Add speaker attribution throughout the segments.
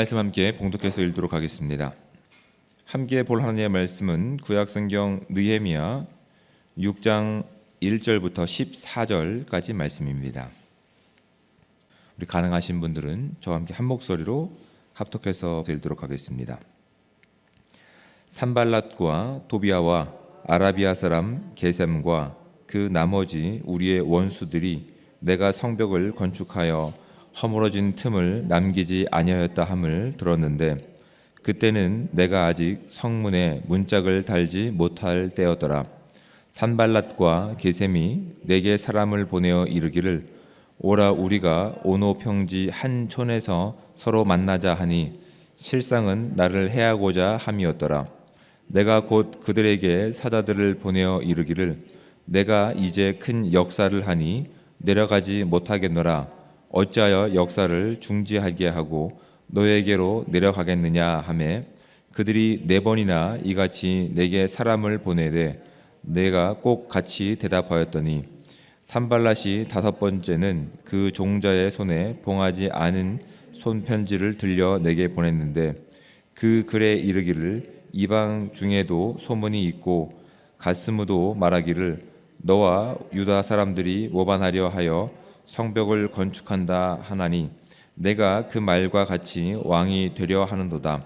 Speaker 1: 말씀 함께 봉독해서 읽도록 하겠습니다. 함께 볼 하나님의 말씀은 구약성경 느헤미야 6장 1절부터 14절까지 말씀입니다. 우리 가능하신 분들은 저와 함께 한 목소리로 합독해서 읽도록 하겠습니다. 산발랏과 도비아와 아라비아 사람 게셈과 그 나머지 우리의 원수들이 내가 성벽을 건축하여 허물어진 틈을 남기지 아니하였다 함을 들었는데 그때는 내가 아직 성문에 문짝을 달지 못할 때였더라. 산발랏과 게셈이 내게 사람을 보내어 이르기를 오라 우리가 오노 평지 한 촌에서 서로 만나자 하니 실상은 나를 해하고자 함이었더라. 내가 곧 그들에게 사자들을 보내어 이르기를 내가 이제 큰 역사를 하니 내려가지 못하겠노라 어찌하여 역사를 중지하게 하고 너에게로 내려가겠느냐 하매 그들이 네 번이나 이같이 내게 사람을 보내되 내가 꼭 같이 대답하였더니 산발랏이 다섯 번째는 그 종자의 손에 봉하지 않은 손편지를 들려 내게 보냈는데 그 글에 이르기를 이방 중에도 소문이 있고 가스무도 말하기를 너와 유다 사람들이 모반하려 하여 성벽을 건축한다 하나니 내가 그 말과 같이 왕이 되려 하는도다.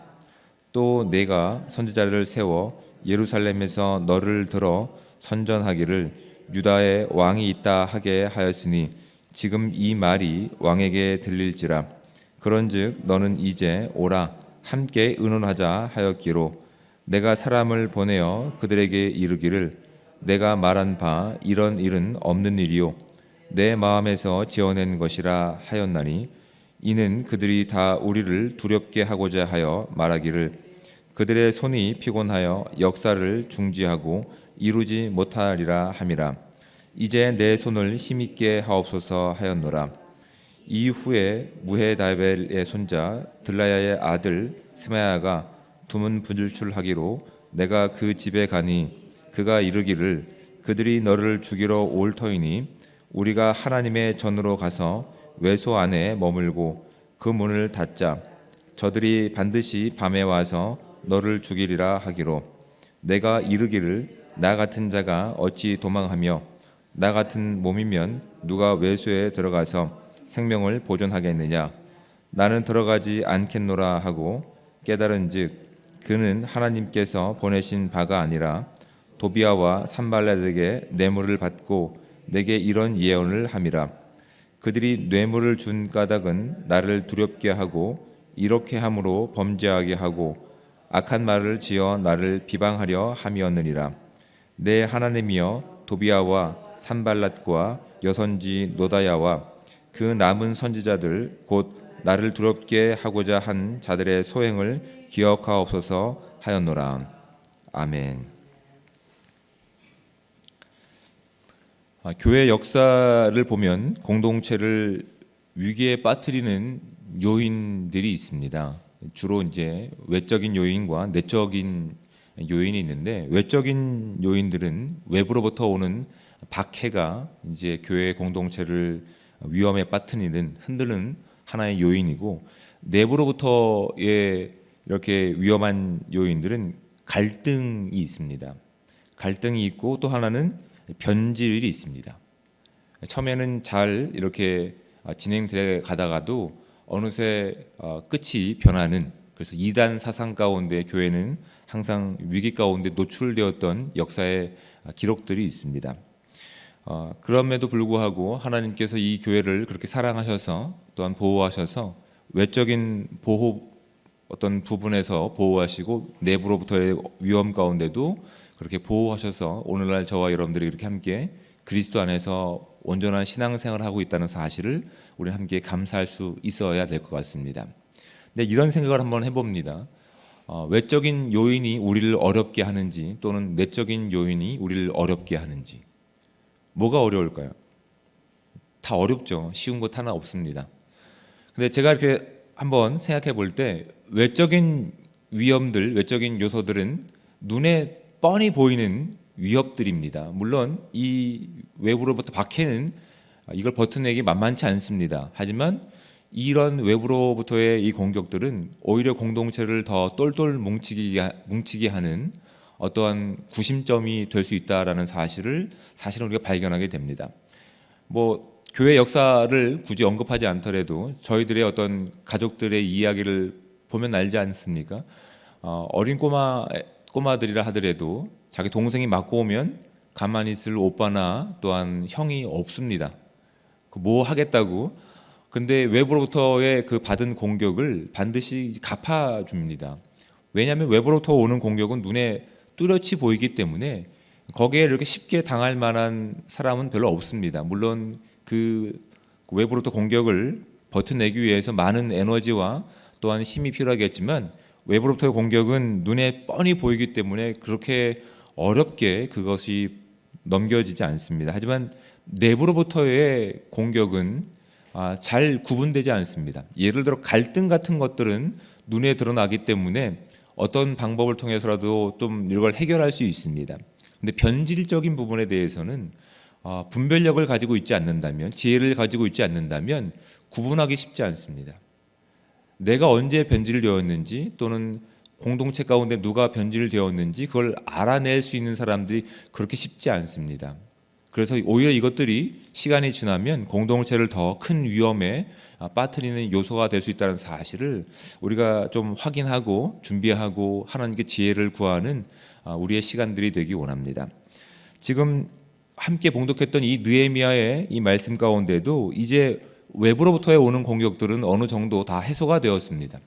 Speaker 1: 또 내가 선지자를 세워 예루살렘에서 너를 들어 선전하기를 유다에 왕이 있다 하게 하였으니 지금 이 말이 왕에게 들릴지라. 그런즉 너는 이제 오라. 함께 의논하자 하였기로. 내가 사람을 보내어 그들에게 이르기를 내가 말한 바 이런 일은 없는 일이요 내 마음에서 지어낸 것이라 하였나니 이는 그들이 다 우리를 두렵게 하고자 하여 말하기를 그들의 손이 피곤하여 역사를 중지하고 이루지 못하리라 함이라. 이제 내 손을 힘있게 하옵소서 하였노라. 이후에 무헤다벨의 손자 들라야의 아들 스마야가 두문 분출하기로 내가 그 집에 가니 그가 이르기를 그들이 너를 죽이러 올 터이니 우리가 하나님의 전으로 가서 외소 안에 머물고 그 문을 닫자 저들이 반드시 밤에 와서 너를 죽이리라 하기로. 내가 이르기를 나 같은 자가 어찌 도망하며 나 같은 몸이면 누가 외소에 들어가서 생명을 보존하겠느냐? 나는 들어가지 않겠노라 하고 깨달은즉 그는 하나님께서 보내신 바가 아니라 도비아와 산발렛에게 뇌물을 받고 내게 이런 예언을 함이라. 그들이 뇌물을 준 까닭은 나를 두렵게 하고 이렇게 함으로 범죄하게 하고 악한 말을 지어 나를 비방하려 함이었느니라. 내 하나님이여 도비아와 산발랏과 여선지 노다야와 그 남은 선지자들 곧 나를 두렵게 하고자 한 자들의 소행을 기억하옵소서 하였노라. 아멘. 교회 역사를 보면 공동체를 위기에 빠뜨리는 요인들이 있습니다. 주로 이제 외적인 요인과 내적인 요인이 있는데 외적인 요인들은 외부로부터 오는 박해가 이제 교회 공동체를 위험에 빠뜨리는 흔드는 하나의 요인이고 내부로부터의 이렇게 위험한 요인들은 갈등이 있습니다. 갈등이 있고 또 하나는 변질이 있습니다. 처음에는 잘 이렇게 진행돼 가다가도 어느새 어, 끝이 변하는 그래서 이단 사상 가운데 교회는 항상 위기 가운데 노출되었던 역사의 기록들이 있습니다. 어, 그럼에도 불구하고 하나님께서 이 교회를 그렇게 사랑하셔서 또한 보호하셔서 외적인 보호 어떤 부분에서 보호하시고 내부로부터의 위험 가운데도 그렇게 보호하셔서 오늘날 저와 여러분들이 이렇게 함께 그리스도 안에서 온전한 신앙생활을 하고 있다는 사실을 우리 함께 감사할 수 있어야 될 것 같습니다. 근데 이런 생각을 한번 해봅니다. 어, 외적인 요인이 우리를 어렵게 하는지 또는 내적인 요인이 우리를 어렵게 하는지 뭐가 어려울까요? 다 어렵죠. 쉬운 것 하나 없습니다. 근데 제가 이렇게 한번 생각해 볼 때 외적인 위험들, 외적인 요소들은 눈에 뻔히 보이는 위협들입니다. 물론 이 외부로부터 박해는 이걸 버텨내기 만만치 않습니다. 하지만 이런 외부로부터의 이 공격들은 오히려 공동체를 더 똘똘 뭉치게, 뭉치게 하는 어떠한 구심점이 될 수 있다라는 사실을 사실은 우리가 발견하게 됩니다. 뭐 교회 역사를 굳이 언급하지 않더라도 저희들의 어떤 가족들의 이야기를 보면 알지 않습니까? 어, 어린 꼬마 꼬마들이라 하더라도 자기 동생이 맞고 오면 가만히 있을 오빠나 또한 형이 없습니다. 그뭐 하겠다고? 근데 외부로부터의 그 받은 공격을 반드시 갚아줍니다. 왜냐하면 외부로부터 오는 공격은 눈에 뚜렷이 보이기 때문에 거기에 이렇게 쉽게 당할 만한 사람은 별로 없습니다. 물론 그 외부로부터 공격을 버텨내기 위해서 많은 에너지와 또한 힘이 필요하겠지만 외부로부터의 공격은 눈에 뻔히 보이기 때문에 그렇게 어렵게 그것이 넘겨지지 않습니다. 하지만 내부로부터의 공격은 아, 잘 구분되지 않습니다. 예를 들어 갈등 같은 것들은 눈에 드러나기 때문에 어떤 방법을 통해서라도 좀 이걸 해결할 수 있습니다. 근데 변질적인 부분에 대해서는 아, 분별력을 가지고 있지 않는다면 지혜를 가지고 있지 않는다면 구분하기 쉽지 않습니다. 내가 언제 변질되었는지 또는 공동체 가운데 누가 변질되었는지 그걸 알아낼 수 있는 사람들이 그렇게 쉽지 않습니다. 그래서 오히려 이것들이 시간이 지나면 공동체를 더 큰 위험에 아, 빠뜨리는 요소가 될 수 있다는 사실을 우리가 좀 확인하고 준비하고 하나님께 지혜를 구하는 아, 우리의 시간들이 되기 원합니다. 지금 함께 봉독했던 이 느헤미야의 이 말씀 가운데도 이제 외부로부터의 오는 공격들은 어느 정도 다 해소가 되었습니다.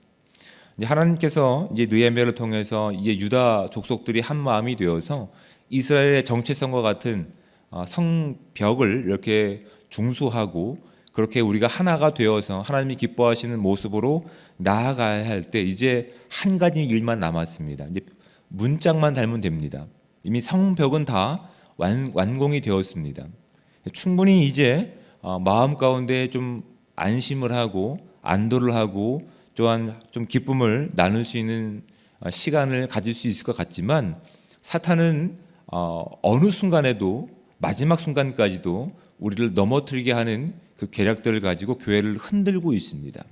Speaker 1: 하나님께서 이제 느헤미야를 통해서 이제 유다 족속들이 한 마음이 되어서 이스라엘의 정체성과 같은 아, 성벽을 이렇게 중수하고 그렇게 우리가 하나가 되어서 하나님이 기뻐하시는 모습으로 나아가야 할 때 이제 한 가지 일만 남았습니다. 이제 문짝만 닮으면 됩니다. 이미 성벽은 다 완, 완공이 되었습니다. 충분히 이제 어, 마음 가운데 좀 안심을 하고 안도를 하고 또한 좀 기쁨을 나눌 수 있는 어, 시간을 가질 수 있을 것 같지만 사탄은 어, 어느 순간에도 마지막 순간까지도 우리를 넘어뜨리게 하는 그 계략들을 가지고 교회를 흔들고 있습니다.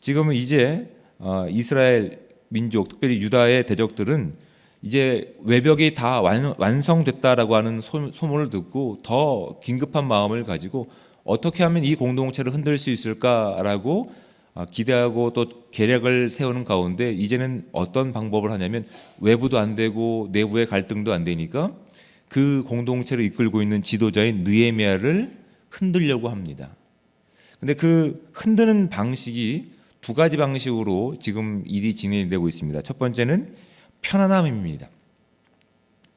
Speaker 1: 지금은 이제 어, 이스라엘 민족, 특별히 유다의 대적들은 이제 외벽이 다 완, 완성됐다라고 하는 소, 소문을 듣고 더 긴급한 마음을 가지고 어떻게 하면 이 공동체를 흔들 수 있을까라고 어, 기대하고 또 계략을 세우는 가운데 이제는 어떤 방법을 하냐면 외부도 안 되고 내부의 갈등도 안 되니까 그 공동체를 이끌고 있는 지도자인 느헤미야를 흔들려고 합니다. 근데 그 흔드는 방식이 두 가지 방식으로 지금 일이 진행되고 있습니다. 첫 번째는 편안함입니다.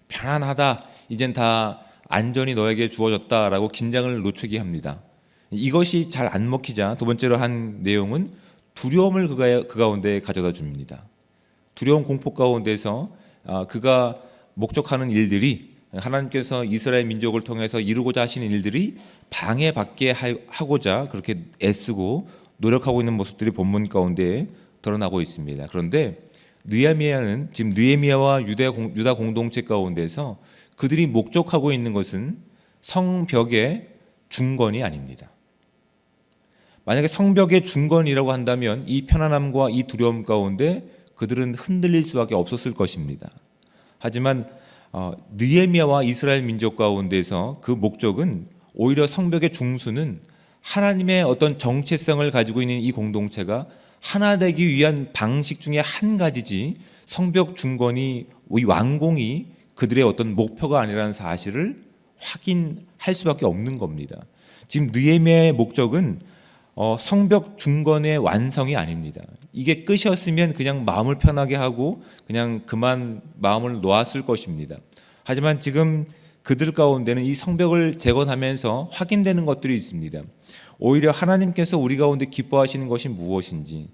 Speaker 1: 편안하다. 이젠 다 안전이 너에게 주어졌다라고 긴장을 놓치게 합니다. 이것이 잘 안 먹히자 두 번째로 한 내용은 두려움을 그가, 그 가운데 가져다 줍니다. 두려움 공포 가운데서 아, 그가 목적하는 일들이 하나님께서 이스라엘 민족을 통해서 이루고자 하시는 일들이 방해받게 하고자 그렇게 애쓰고 노력하고 있는 모습들이 본문 가운데 드러나고 있습니다. 그런데 느헤미야는 지금 느헤미야와 유다, 공, 유다 공동체 가운데서 그들이 목적하고 있는 것은 성벽의 중건이 아닙니다. 만약에 성벽의 중건이라고 한다면 이 편안함과 이 두려움 가운데 그들은 흔들릴 수밖에 없었을 것입니다. 하지만 어, 느헤미야와 이스라엘 민족 가운데서 그 목적은 오히려 성벽의 중수는 하나님의 어떤 정체성을 가지고 있는 이 공동체가 하나 되기 위한 방식 중에 한 가지지 성벽 중건이 이 완공이 그들의 어떤 목표가 아니라는 사실을 확인할 수밖에 없는 겁니다. 지금 느헤미야의 목적은 어, 성벽 중건의 완성이 아닙니다. 이게 끝이었으면 그냥 마음을 편하게 하고 그냥 그만 마음을 놓았을 것입니다. 하지만 지금 그들 가운데는 이 성벽을 재건하면서 확인되는 것들이 있습니다. 오히려 하나님께서 우리 가운데 기뻐하시는 것이 무엇인지,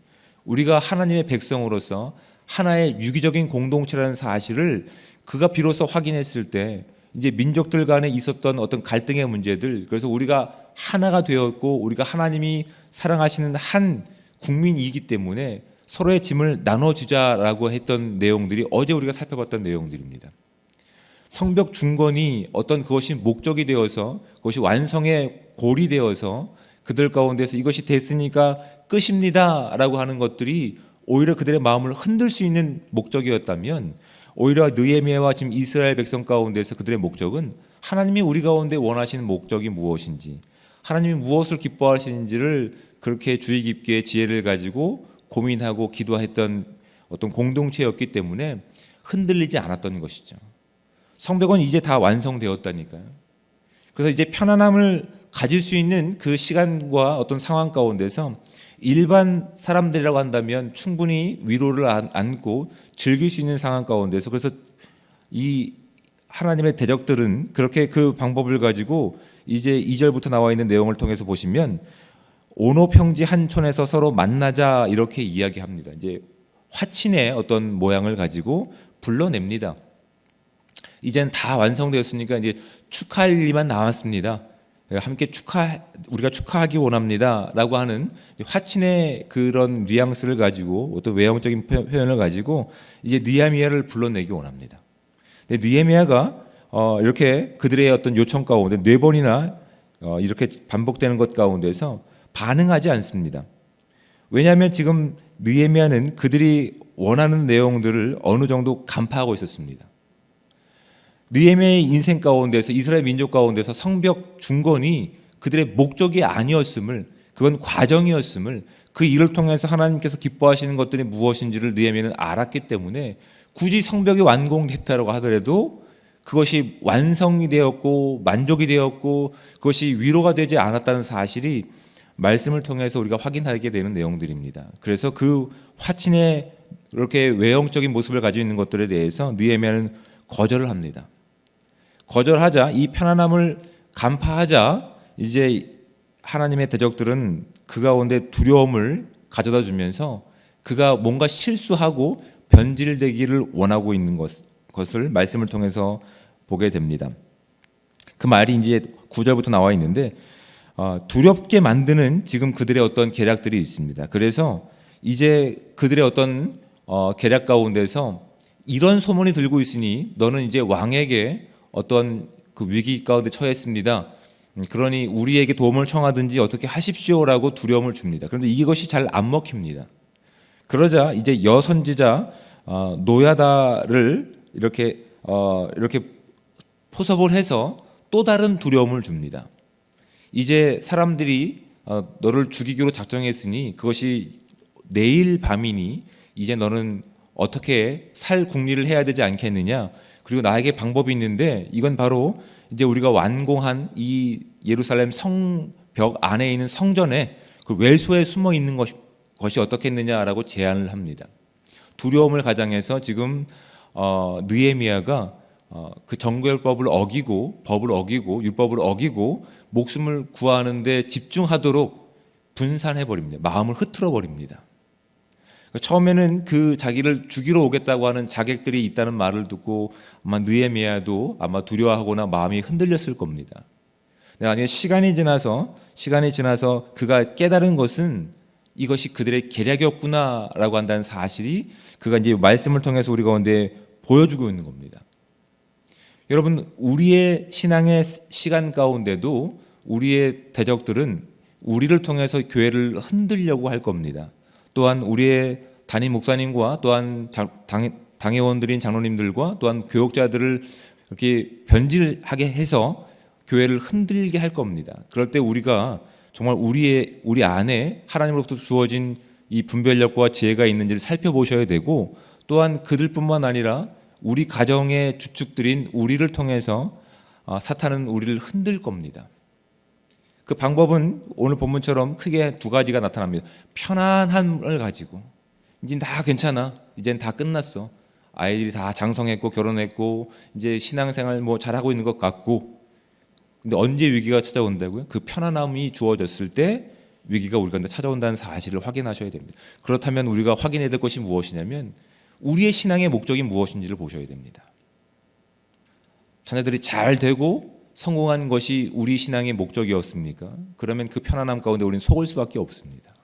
Speaker 1: 우리가 하나님의 백성으로서 하나의 유기적인 공동체라는 사실을 그가 비로소 확인했을 때 이제 민족들 간에 있었던 어떤 갈등의 문제들 그래서 우리가 하나가 되었고 우리가 하나님이 사랑하시는 한 국민이기 때문에 서로의 짐을 나눠주자라고 했던 내용들이 어제 우리가 살펴봤던 내용들입니다. 성벽 중건이 어떤 그것이 목적이 되어서 그것이 완성의 골이 되어서 그들 가운데서 이것이 됐으니까 끝입니다 라고 하는 것들이 오히려 그들의 마음을 흔들 수 있는 목적이었다면 오히려 느헤미야와 지금 이스라엘 백성 가운데서 그들의 목적은 하나님이 우리 가운데 원하시는 목적이 무엇인지 하나님이 무엇을 기뻐하시는지를 그렇게 주의 깊게 지혜를 가지고 고민하고 기도했던 어떤 공동체였기 때문에 흔들리지 않았던 것이죠. 성벽은 이제 다 완성되었다니까요. 그래서 이제 편안함을 가질 수 있는 그 시간과 어떤 상황 가운데서 일반 사람들이라고 한다면 충분히 위로를 안- 안고 즐길 수 있는 상황 가운데서 그래서 이 하나님의 대적들은 그렇게 그 방법을 가지고 이제 2절부터 나와 있는 내용을 통해서 보시면 오노평지 한 촌에서 서로 만나자 이렇게 이야기합니다. 이제 화친의 어떤 모양을 가지고 불러냅니다. 이젠 다 완성되었으니까 이제 축하할 일만 남았습니다. 함께 축하 우리가 축하하기 원합니다라고 하는 화친의 그런 뉘앙스를 가지고 어떤 외형적인 표- 표현을 가지고 이제 느헤미야를 불러내기 원합니다. 근데 느헤미야가 어, 이렇게 그들의 어떤 요청 가운데 네 번이나 어, 이렇게 반복되는 것 가운데서 반응하지 않습니다. 왜냐하면 지금 느헤미야는 그들이 원하는 내용들을 어느 정도 간파하고 있었습니다. 느헤미야의 인생 가운데서 이스라엘 민족 가운데서 성벽 중건이 그들의 목적이 아니었음을 그건 과정이었음을 그 일을 통해서 하나님께서 기뻐하시는 것들이 무엇인지를 느헤미야는 알았기 때문에 굳이 성벽이 완공됐다고 하더라도 그것이 완성이 되었고 만족이 되었고 그것이 위로가 되지 않았다는 사실이 말씀을 통해서 우리가 확인하게 되는 내용들입니다. 그래서 그 화친의 이렇게 외형적인 모습을 가지고 있는 것들에 대해서 느헤미야는 거절을 합니다. 거절하자 이 편안함을 간파하자 이제 하나님의 대적들은 그 가운데 두려움을 가져다 주면서 그가 뭔가 실수하고 변질되기를 원하고 있는 것, 것을 말씀을 통해서 보게 됩니다. 그 말이 이제 9절부터 나와 있는데 어, 두렵게 만드는 지금 그들의 어떤 계략들이 있습니다. 그래서 이제 그들의 어떤 어, 계략 가운데서 이런 소문이 들고 있으니 너는 이제 왕에게 어떤 그 위기 가운데 처했습니다. 음, 그러니 우리에게 도움을 청하든지 어떻게 하십시오라고 두려움을 줍니다. 그런데 이것이 잘 안 먹힙니다. 그러자 이제 여선지자 어, 노야다를 이렇게 어, 이렇게 포섭을 해서 또 다른 두려움을 줍니다. 이제 사람들이 어, 너를 죽이기로 작정했으니 그것이 내일 밤이니 이제 너는 어떻게 살 궁리를 해야 되지 않겠느냐? 그리고 나에게 방법이 있는데 이건 바로 이제 우리가 완공한 이 예루살렘 성벽 안에 있는 성전에 그 외소에 숨어 있는 것이, 것이 어떻겠느냐라고 제안을 합니다. 두려움을 가장해서 지금 어, 느헤미야가 어, 그 정결법을 어기고 법을 어기고 율법을 어기고 목숨을 구하는데 집중하도록 분산해 버립니다. 마음을 흐트러 버립니다. 처음에는 그 자기를 죽이러 오겠다고 하는 자객들이 있다는 말을 듣고 아마 느헤미야도 아마 두려워하거나 마음이 흔들렸을 겁니다. 나중에 시간이 지나서 시간이 지나서 그가 깨달은 것은 이것이 그들의 계략이었구나라고 한다는 사실이 그가 이제 말씀을 통해서 우리 가운데 보여주고 있는 겁니다. 여러분 우리의 신앙의 시간 가운데도 우리의 대적들은 우리를 통해서 교회를 흔들려고 할 겁니다. 또한 우리의 담임 목사님과 또한 장- 당, 당회원들인 장로님들과 또한 교역자들을 이렇게 변질하게 해서 교회를 흔들게 할 겁니다. 그럴 때 우리가 정말 우리의 우리 안에 하나님으로부터 주어진 이 분별력과 지혜가 있는지를 살펴보셔야 되고 또한 그들뿐만 아니라 우리 가정의 주축들인 우리를 통해서 아, 사탄은 우리를 흔들 겁니다. 그 방법은 오늘 본문처럼 크게 두 가지가 나타납니다. 편안함을 가지고 이제 다 괜찮아. 이젠 다 끝났어. 아이들이 다 장성했고 결혼했고 이제 신앙생활 뭐 잘하고 있는 것 같고 근데 언제 위기가 찾아온다고요? 그 편안함이 주어졌을 때 위기가 우리 가운데 찾아온다는 사실을 확인하셔야 됩니다. 그렇다면 우리가 확인해야 될 것이 무엇이냐면 우리의 신앙의 목적이 무엇인지를 보셔야 됩니다. 자녀들이 잘 되고 성공한 것이 우리 신앙의 목적이었습니까? 그러면 그 편안함 가운데 우리는 속을 수밖에 없습니다.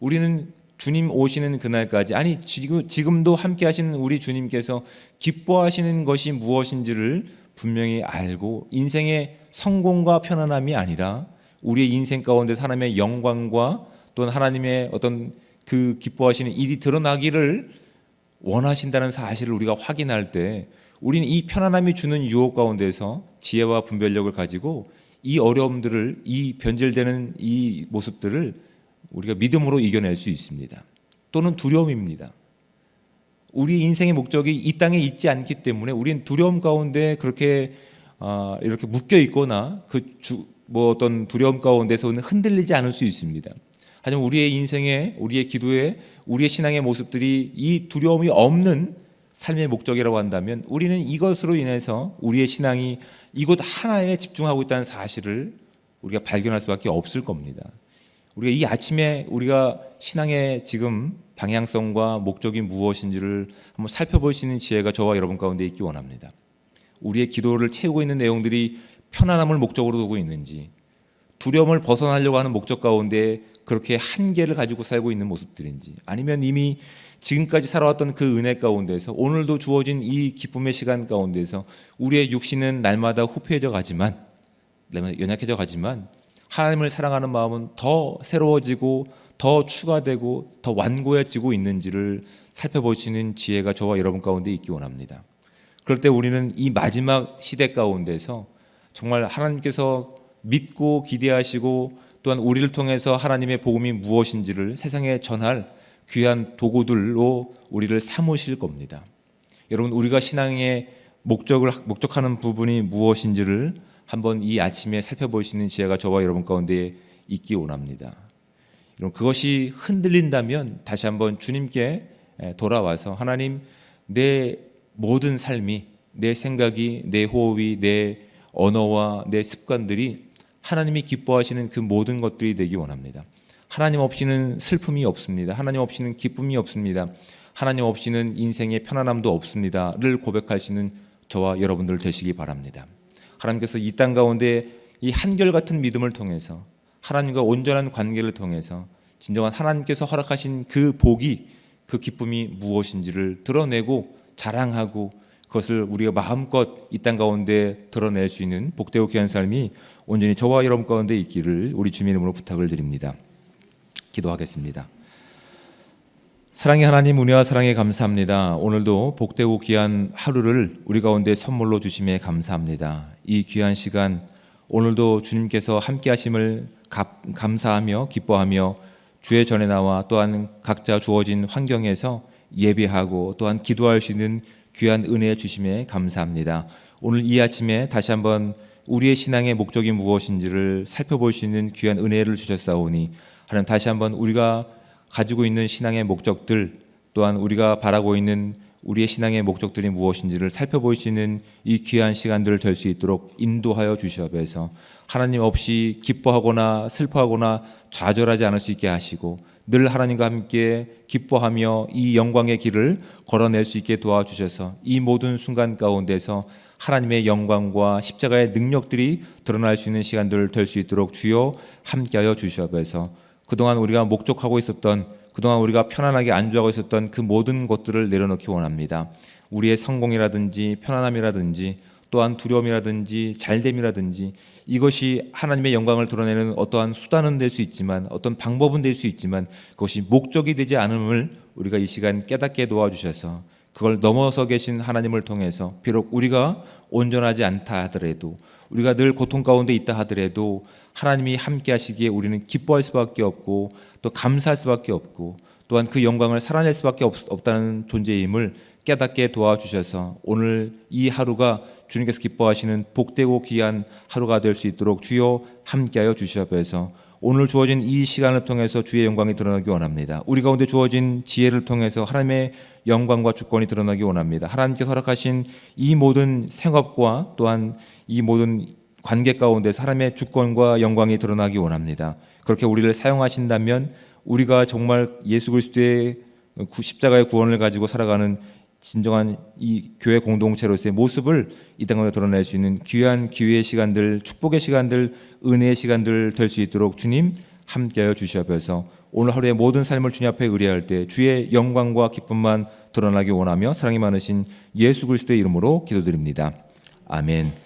Speaker 1: 우리는 주님 오시는 그날까지 아니 지금 지금도 함께 하시는 우리 주님께서 기뻐하시는 것이 무엇인지를 분명히 알고 인생의 성공과 편안함이 아니라 우리의 인생 가운데 하나님의 영광과 또는 하나님의 어떤 그 기뻐하시는 일이 드러나기를 원하신다는 사실을 우리가 확인할 때 우리는 이 편안함이 주는 유혹 가운데서 지혜와 분별력을 가지고 이 어려움들을 이 변질되는 이 모습들을 우리가 믿음으로 이겨낼 수 있습니다. 또는 두려움입니다. 우리 인생의 목적이 이 땅에 있지 않기 때문에 우리는 두려움 가운데 그렇게 아, 이렇게 묶여 있거나 그뭐 어떤 두려움 가운데서는 흔들리지 않을 수 있습니다. 하지만 우리의 인생에 우리의 기도에 우리의 신앙의 모습들이 이 두려움이 없는 삶의 목적이라고 한다면 우리는 이것으로 인해서 우리의 신앙이 이곳 하나에 집중하고 있다는 사실을 우리가 발견할 수밖에 없을 겁니다. 우리가 이 아침에 우리가 신앙의 지금 방향성과 목적이 무엇인지를 한번 있는 지혜가 저와 여러분 가운데 있기 원합니다. 우리의 기도를 채우고 있는 내용들이 편안함을 목적으로 두고 있는지 두려움을 벗어나려고 하는 목적 가운데 그렇게 한계를 가지고 살고 있는 모습들인지 아니면 이미 지금까지 살아왔던 그 은혜 가운데서 오늘도 주어진 이 기쁨의 시간 가운데서 우리의 육신은 날마다 후패해져 가지만 연약해져 가지만 하나님을 사랑하는 마음은 더 새로워지고 더 추가되고 더 완고해지고 있는지를 있는 지혜가 저와 여러분 가운데 있기 원합니다. 그럴 때 우리는 이 마지막 시대 가운데서 정말 하나님께서 믿고 기대하시고 또한 우리를 통해서 하나님의 복음이 무엇인지를 세상에 전할 귀한 도구들로 우리를 삼으실 겁니다. 여러분 우리가 신앙의 목적을 목적하는 부분이 무엇인지를 한번 이 아침에 살펴볼 수 있는 지혜가 저와 여러분 가운데 있기 원합니다. 여러분 그것이 흔들린다면 다시 한번 주님께 돌아와서 하나님 내 모든 삶이 내 생각이 내 호흡이 내 언어와 내 습관들이 하나님이 기뻐하시는 그 모든 것들이 되기 원합니다. 하나님 없이는 슬픔이 없습니다. 하나님 없이는 기쁨이 없습니다. 하나님 없이는 인생의 편안함도 없습니다를 고백하시는 저와 여러분들 되시기 바랍니다. 하나님께서 이 땅 가운데 이 한결같은 믿음을 통해서 하나님과 온전한 관계를 통해서 진정한 하나님께서 허락하신 그 복이 그 기쁨이 무엇인지를 드러내고 자랑하고 그것을 우리가 마음껏 이 땅 가운데 드러낼 수 있는 복되고 귀한 삶이 온전히 저와 여러분 가운데 있기를 우리 주님 이름으로 부탁을 드립니다. 기도하겠습니다. 사랑의 하나님 은혜와 사랑에 감사합니다. 오늘도 복되고 귀한 하루를 우리 가운데 선물로 주심에 감사합니다. 이 귀한 시간 오늘도 주님께서 함께 하심을 감사하며 기뻐하며 주의 전에 나와 또한 각자 주어진 환경에서 예배하고 또한 기도할 수 있는 귀한 은혜 주심에 감사합니다. 오늘 이 아침에 다시 한번 우리의 신앙의 목적이 무엇인지를 살펴볼 수 있는 귀한 은혜를 주셨사오니 하나님 다시 한번 우리가 가지고 있는 신앙의 목적들 또한 우리가 바라고 있는 우리의 신앙의 목적들이 무엇인지를 살펴볼 수 있는 이 귀한 시간들을 될 수 있도록 인도하여 주시옵소서. 하나님 없이 기뻐하거나 슬퍼하거나 좌절하지 않을 수 있게 하시고 늘 하나님과 함께 기뻐하며 이 영광의 길을 걸어낼 수 있게 도와주셔서 이 모든 순간 가운데서 하나님의 영광과 십자가의 능력들이 드러날 수 있는 시간들 될수 있도록 주여 함께하여 주시옵소서. 그동안 우리가 목적하고 있었던 그동안 우리가 편안하게 안주하고 있었던 그 모든 것들을 내려놓기 원합니다. 우리의 성공이라든지 편안함이라든지 또한 두려움이라든지 잘됨이라든지 이것이 하나님의 영광을 드러내는 어떠한 수단은 될 수 있지만 어떤 방법은 될 수 있지만 그것이 목적이 되지 않음을 우리가 이 시간 깨닫게 도와주셔서 그걸 넘어서 계신 하나님을 통해서 비록 우리가 온전하지 않다 하더라도 우리가 늘 고통 가운데 있다 하더라도 하나님이 함께 하시기에 우리는 기뻐할 수밖에 없고 또 감사할 수밖에 없고 또한 그 영광을 살아낼 수밖에 없, 없다는 존재임을 깨닫게 도와주셔서 오늘 이 하루가 주님께서 기뻐하시는 복되고 귀한 하루가 될 수 있도록 주여 함께하여 주시옵소서. 오늘 주어진 이 시간을 통해서 주의 영광이 드러나기 원합니다. 우리 가운데 주어진 지혜를 통해서 하나님의 영광과 주권이 드러나기 원합니다. 하나님께서 허락하신 이 모든 생업과 또한 이 모든 관계 가운데 사람의 주권과 영광이 드러나기 원합니다. 그렇게 우리를 사용하신다면 우리가 정말 예수 그리스도의 십자가의 구원을 가지고 살아가는 진정한 이 교회 공동체로서의 모습을 이 땅에 드러낼 수 있는 귀한 기회의 시간들, 축복의 시간들, 은혜의 시간들 될 수 있도록 주님 함께하여 주시옵소서. 오늘 하루의 모든 삶을 주님 앞에 의뢰할 때 주의 영광과 기쁨만 드러나기 원하며 사랑이 많으신 예수 그리스도의 이름으로 기도드립니다. 아멘.